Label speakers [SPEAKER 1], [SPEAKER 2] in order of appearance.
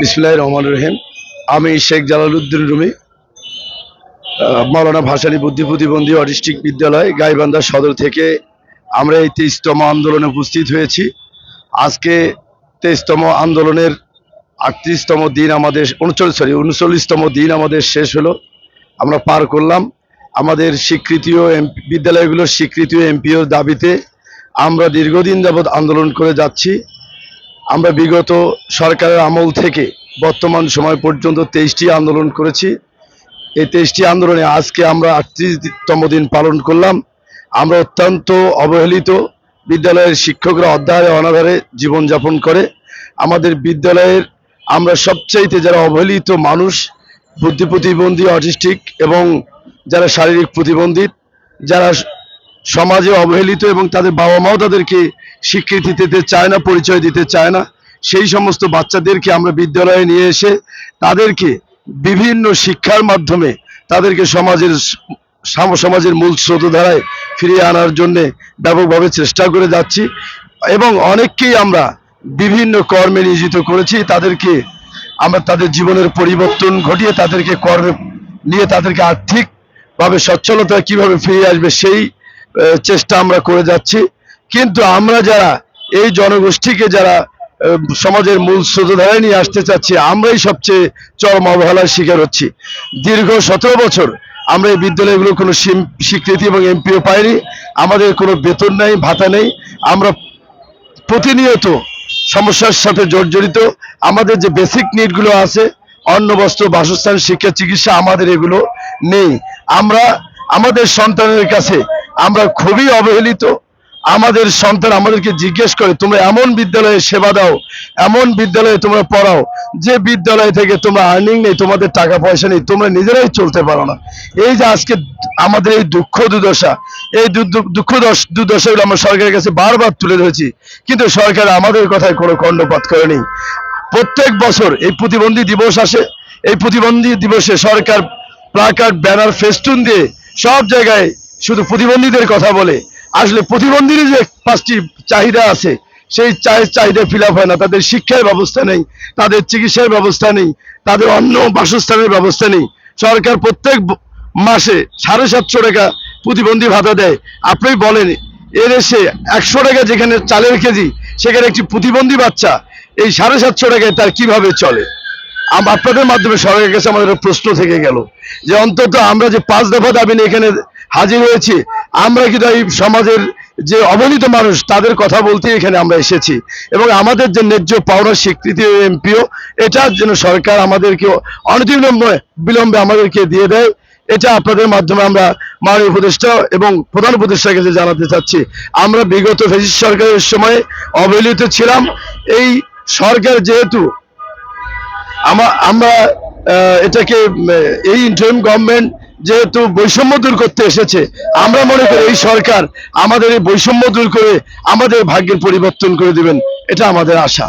[SPEAKER 1] বিসমুল্লাহ রহমান রহিম। আমি শেখ জালালউদ্দিন রুমি আহ, মাওলানা ভাসানী বুদ্ধি প্রতিবন্ধী অটিস্টিক বিদ্যালয় গাইবান্ধা সদর থেকে আমরা এই তেইশতম আন্দোলনে উপস্থিত হয়েছি। আজকে তেইশতম আন্দোলনের আটত্রিশতম দিন আমাদের উনচল্লিশ সরি উনচল্লিশতম দিন আমাদের শেষ হলো। আমরা পার করলাম। আমাদের স্বীকৃতিও এম- বিদ্যালয়গুলোর স্বীকৃতিও এমপিওর দাবিতে আমরা দীর্ঘদিন যাবৎ আন্দোলন করে যাচ্ছি। আমরা বিগত সরকারের আমল থেকে বর্তমান সময় পর্যন্ত তেইশটি আন্দোলন করেছি। এই তেইশটি আন্দোলনে আজকে আমরা আটত্রিশতম দিন পালন করলাম। আমরা অত্যন্ত অবহেলিত বিদ্যালয়ের শিক্ষকরা অধ্যায়ে অনাধারে জীবনযাপন করে। আমাদের বিদ্যালয়ের আমরা সবচাইতে যারা অবহেলিত মানুষ, বুদ্ধি প্রতিবন্ধী, অটিস্টিক এবং যারা শারীরিক প্রতিবন্ধী, যারা সমাজে অবহেলিত এবং তাদের বাবা মাও তাদেরকে স্বীকৃতি দিতে চায় না, পরিচয় দিতে চায় না, সেই সমস্ত বাচ্চাদেরকে আমরা বিদ্যালয়ে নিয়ে এসে তাদেরকে বিভিন্ন শিক্ষার মাধ্যমে তাদেরকে সমাজের সাম- সমাজের মূল স্রোত স্রোতধারায় ফিরিয়ে আনার জন্যে ব্যাপকভাবে চেষ্টা করে যাচ্ছি এবং অনেককেই আমরা বিভিন্ন কর্মে নিয়োজিত করেছি। তাদেরকে আমরা তাদের জীবনের পরিবর্তন ঘটিয়ে তাদেরকে কর্মে নিয়ে তাদেরকে আর্থিকভাবে সচ্ছলতা কীভাবে ফিরে আসবে সেই চেষ্টা আমরা করে যাচ্ছি। কিন্তু আমরা যারা এই জনগোষ্ঠীকে যারা সমাজের মূল স্রোতধারায় নিয়ে আসতে চাচ্ছি, আমরাই সবচেয়ে চরম অবহেলার শিকার হচ্ছি। দীর্ঘ সতেরো বছর আমরা এই বিদ্যালয়গুলো কোনো স্বীকৃতি এবং এমপিও পাইনি। আমাদের কোনো বেতন নেই, ভাতা নেই। আমরা প্রতিনিয়ত সমস্যার সাথে জর্জরিত। আমাদের যে বেসিক নিডগুলো আছে, অন্ন, বস্ত্র, বাসস্থান, শিক্ষা, চিকিৎসা, আমাদের এগুলো নেই। আমরা আমাদের সন্তানের কাছে আমরা খুবই অবহেলিত। আমাদের সন্তান আমাদেরকে জিজ্ঞেস করে, তোমরা এমন বিদ্যালয়ে সেবা দাও, এমন বিদ্যালয়ে তোমরা পড়াও, যে বিদ্যালয় থেকে তোমরা আর্নিং নেই, তোমাদের টাকা পয়সা নেই, তোমরা নিজেরাই চলতে পারো না। এই যে আজকে আমাদের এই দুঃখ দুর্দশা, এই দুঃখ দশ- দুর্দশাগুলো আমরা সরকারের কাছে বারবার তুলে ধরেছি, কিন্তু সরকার আমাদের কথায় কোনো কর্ণপাত করেনি। প্রত্যেক বছর এই প্রতিবন্ধী দিবস আসে, এই প্রতিবন্ধী দিবসে সরকার প্লাকার্ড, ব্যানার, ফেস্টুন দিয়ে সব জায়গায় শুধু প্রতিবন্ধীদের কথা বলে। আসলে প্রতিবন্ধীর যে পাঁচটি চাহিদা আছে, সেই চাহিদা ফিল হয় না। তাদের শিক্ষার ব্যবস্থা নেই, তাদের চিকিৎসার ব্যবস্থা নেই, তাদের অন্য বাসস্থানের ব্যবস্থা নেই। সরকার প্রত্যেক মাসে সাড়ে সাতশো টাকা প্রতিবন্ধী ভাতা দেয়। আপনি বলেন, এর এসে একশো টাকা যেখানে চালের কেজি, সেখানে একটি প্রতিবন্ধী বাচ্চা, এই সাড়ে সাতশো টাকায় তার কীভাবে চলে? আপনাদের মাধ্যমে সরকারের কাছে আমাদের প্রশ্ন থেকে গেল, যে অন্তত আমরা যে পাঁচ দফা দাবি নিয়ে এখানে হাজির হয়েছি। আমরা কিন্তু এই সমাজের যে অবহেলিত মানুষ, তাদের কথা বলতে এখানে আমরা এসেছি। এবং আমাদের যে ন্যায্য পাওনার স্বীকৃতি এমপিও, এটার জন্য সরকার আমাদেরকে অনতিবিলম্বে বিলম্বে আমাদেরকে দিয়ে দেয়। এটা আপনাদের মাধ্যমে আমরা মাননীয় উপদেষ্টা এবং প্রধান উপদেষ্টার কাছে জানাতে চাচ্ছি। আমরা বিগত ফেসিস সরকারের সময় অবহেলিত ছিলাম। এই সরকার যেহেতু আমা- আমরা এটাকে এই ইন্টারিম গভর্নমেন্ট যেহেতু বৈষম্য দূর করতে এসেছে, আমরা মনে করি এই সরকার আমাদের এই বৈষম্য দূর করে আমাদের ভাগ্যের পরিবর্তন করে দিবেন, এটা আমাদের আশা।